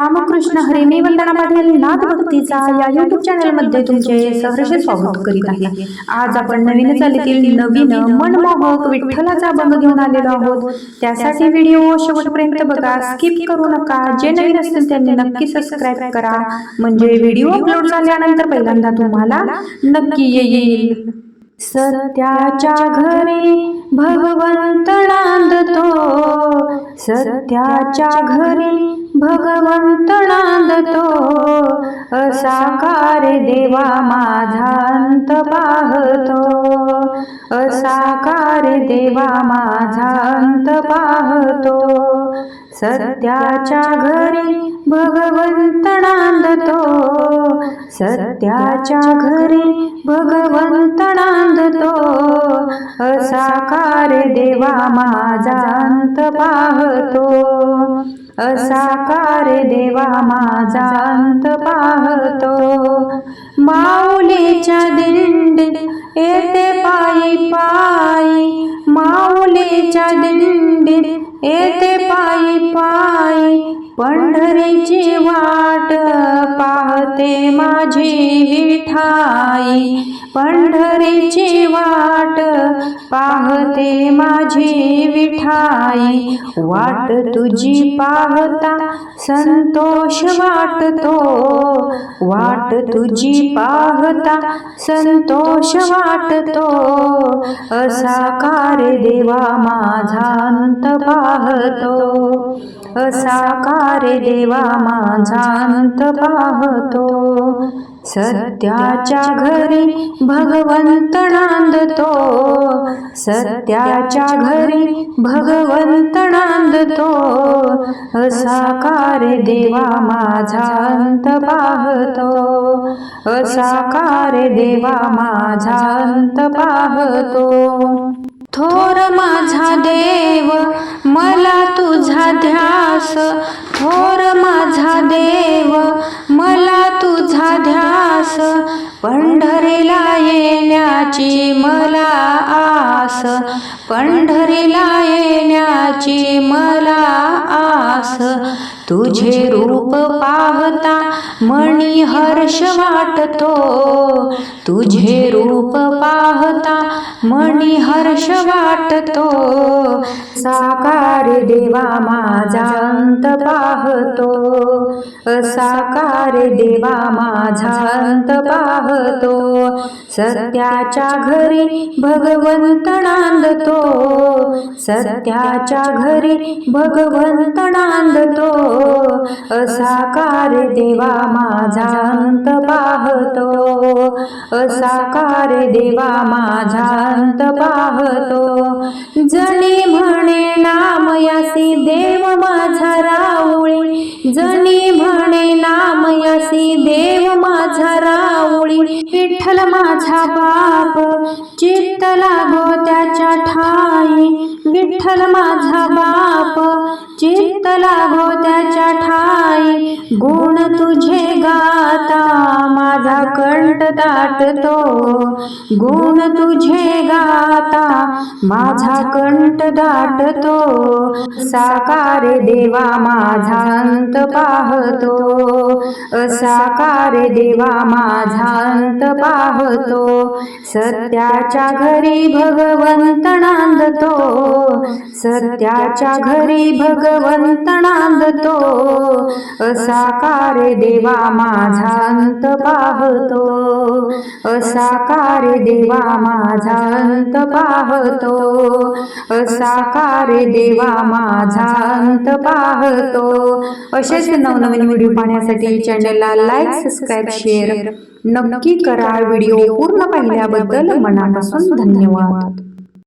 रामकृष्ण हरी मी वंदना पाटील नाथ भक्तीचा या युट्यूब चॅनलमध्ये तुमचे सहर्ष स्वागत करीत आहे. आज आपण नवीन चालीतील नवीन मनमोहक विठ्ठलाचा अभंग घेऊन आलेलो आहोत. त्यासाठी व्हिडिओ शेवटपर्यंत बघा. स्किप करू नका. जे नवीन असतील त्यांनी नक्की सबस्क्राईब करा. म्हणजे व्हिडिओ अपलोड झाल्यानंतर पहिल्यांदा तुम्हाला नक्की येईल. सत्याच्या घरी भगवंत नांदतो. सत्याच्या घरी भगवंत नांदतो असाकार देवा माझा अंत पाहतो. असाकार देवा माझा अंत पाहतो. सत्याच्या घरी भगवंत नांदतो सत्याच्या घरी भगवंत नांदतो असाकार देवा माझा अंत पाहतो. असाकार देवा माझा अंत पाहतो. माऊलीच्या दिंडीत येते पायी पायी. माऊलीच्या दिंडीत येते पायी पायी. पंढरीची वाट पाहते माझी विठाई. पंढरीची वाट पाहते माझी विठाई. वाट तुझी पाहता संतोष वाटतो. वाट तुझी पाहता संतोष वाटतो. असा कार्य देवा माझा अंत पाहतो. असाकार देवा माझा अंत पाहतो. सत्याच्या घरी भगवंत नांदतो. सत्याच्या घरी भगवंत नांदतो. असाकार देवा माझा अंत पाहतो. असाकार देवा माझा अंत पाहतो. थोर माझा देव मला तुझा ध्यास. थोर माझा देव मला तुझा ध्यास. पंढरीला येण्याची मला आस. पंढरीला येण्याची मला आस. तुझे रूप पाहता मणी हर्ष वाटतो. तुझे रूप पाहता मणी हर्ष वाटतो. साकार देवा माझा अंत पाहतो. साकार देवा माझा अंत पाहतो. सत्याच्या घरी भगवंत नांदतो. सत्याच्या घरी भगवंत नांदतो. असाकार देवा माझा अंत पाहतो. असाकार देवा माझा अंत पाहतो. जणी म्हणे नाम यासी देव माझा राऊळी. जणी म्हणे नाम यासी देव माझा विठ्ठल माझा बाप चित्त लागो त्याच्या ठाई. विठ्ठल माझा बाप चित्त लागो त्याच्या ठाई. गुण कंठ दाटतो. गुण तुझे गाता माझा कंठ दाटतो. साकार देवा माझा अंत पाहतो. असाकार देवा माझा अंत पाहतो. सत्याच्या घरी भगवंत नांदतो. सत्याच्या घरी भगवंत नांदतो. असाकार देवा माझा अंत पाहतो. असाकार देवा माझा अंत पाहतो. असाकार देवा माझा अंत पाहतो. असेच नवनवीन व्हिडिओ पाहण्यासाठी चॅनलला लाईक सबस्क्राईब शेअर नक्की करा. व्हिडिओ पूर्ण पाहिल्याबद्दल मनापासून धन्यवाद.